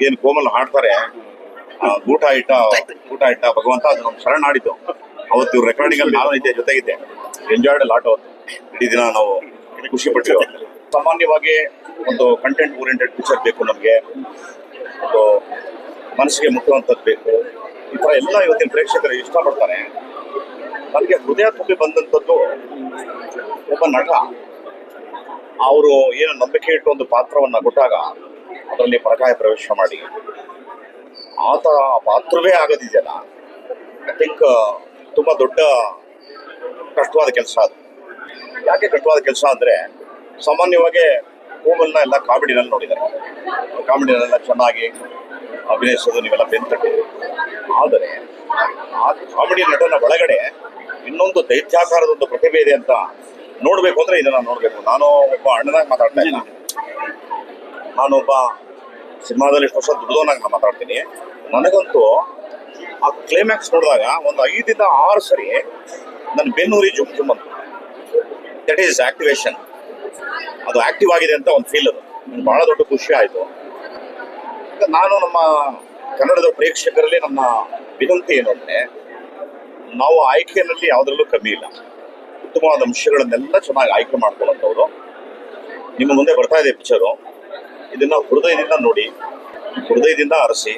ಏನ್ ಕೋಮಲ್ ಹಾಡ್ತಾರೆ ಊಟ ಇಟ್ಟ ಊಟ ಇಟ್ಟ ಭಗವಂತ ಅದು ನಮ್ ಶರಣಾಡಿದ್ದು ಅವತ್ತು ಇವ್ರ ರೆಕಾರ್ಡಿಂಗ್ ಅಲ್ಲಿ ನಾನು ಇದ್ದೆ ಜೊತೆಗಿದ್ದೆ ಎಂಜಾಯ್ಡ್ ಲಾಟ್ ಅವತ್ತು ಇಡೀ ದಿನ ನಾವು ಖುಷಿ ಪಟ್ಟಿವಿ ಸಾಮಾನ್ಯವಾಗಿ ಒಂದು ಕಂಟೆಂಟ್ ಓರಿಯೆಂಟೆಡ್ ಪಿಕ್ಚರ್ ಬೇಕು ನಮಗೆ. ಒಂದು ಮನಸ್ಸಿಗೆ ಮುಟ್ಟುವಂಥದ್ದು ಬೇಕು. ಈ ಥರ ಎಲ್ಲ ಇವತ್ತಿನ ಪ್ರೇಕ್ಷಕರು ಇಷ್ಟಪಡ್ತಾರೆ. ನನಗೆ ಹೃದಯ ತುಂಬಿ ಬಂದಂಥದ್ದು ಒಬ್ಬ ನಟ. ಅವರು ಏನು ನಂಬಿಕೆ ಇಟ್ಟು ಒಂದು ಪಾತ್ರವನ್ನ ಕೊಟ್ಟಾಗ ಅದರಲ್ಲಿ ಪರಕಾಯ ಪ್ರವೇಶ ಮಾಡಿ. ಆತ ಪಾತ್ರವೇ ಆಗದಿದೆಯಲ್ಲ. ಐ ಥಿಂಕ್ ತುಂಬ ದೊಡ್ಡ ಕಷ್ಟವಾದ ಕೆಲಸ ಅದು. ಯಾಕೆ ಕಷ್ಟವಾದ ಕೆಲಸ ಅಂದರೆ, ಸಾಮಾನ್ಯವಾಗಿ ಕೋಮಲ್ನ ಎಲ್ಲ ಕಾಮಿಡಿನಲ್ಲಿ ನೋಡಿದ್ದಾರೆ. ಕಾಮಿಡಿನೆಲ್ಲ ಚೆನ್ನಾಗಿ ಅಭಿನಯಿಸೋದು ನೀವೆಲ್ಲ ಬೆಂತಟ್ಟಿದ್ದೀರಿ ಆದರೆ, ಆ ಕಾಮಿಡಿ ನಟನ ಒಳಗಡೆ ಇನ್ನೊಂದು ದೈತ್ಯಾಕಾರದ ಒಂದು ಪ್ರತಿಭೆ ಇದೆ ಅಂತ ನೋಡಬೇಕು ಅಂದ್ರೆ ಇದನ್ನ ನೋಡಬೇಕು. ನಾನು ಒಬ್ಬ ಅಣ್ಣನಾಗಿ ಮಾತಾಡ್ತಾ ಇಲ್ಲ ನಾನೊಬ್ಬ ಸಿನಿಮಾದಲ್ಲಿ ಎಷ್ಟು ವರ್ಷ ದುಡ್ದವನಾಗಿ ನಾನು ಮಾತಾಡ್ತೀನಿ. ನನಗಂತೂ ಆ ಕ್ಲೈಮ್ಯಾಕ್ಸ್ ನೋಡಿದಾಗ ಒಂದು ಐದಿಂದ ಆರು ಸರಿ ನನ್ನ ಬೆನ್ನೂರಿ ಜುಮ್ ಜುಮ್ ಅಂತ. ದಟ್ ಈಸ್ ಆಕ್ಟಿವೇಶನ್ ಅದು ಆಕ್ಟಿವ್ ಆಗಿದೆ ಅಂತ ಒಂದು ಫೀಲ್ ಅದು. ನನಗೆ ಬಹಳ ದೊಡ್ಡ ಖುಷಿ ಆಯಿತು. ನಾನು ನಮ್ಮ ಕನ್ನಡದ ಪ್ರೇಕ್ಷಕರಲ್ಲಿ ನನ್ನ ವಿನಂತಿ ಏನು ಅಂದರೆ, ನಾವು ಆಯ್ಕೆಯಲ್ಲಿ ಯಾವುದರಲ್ಲೂ ಕಮ್ಮಿ ಇಲ್ಲ. ಉತ್ತಮವಾದ ಅಂಶಗಳನ್ನೆಲ್ಲ ಚೆನ್ನಾಗಿ ಆಯ್ಕೆ ಮಾಡ್ಕೊಳ್ಳೋಂಥವ್ರು. ನಿಮ್ಮ ಮುಂದೆ ಬರ್ತಾ ಇದೆ ಪಿಕ್ಚರು ಇದನ್ನ ಹೃದಯದಿಂದ ನೋಡಿ ಹೃದಯದಿಂದ ಅರಸಿ.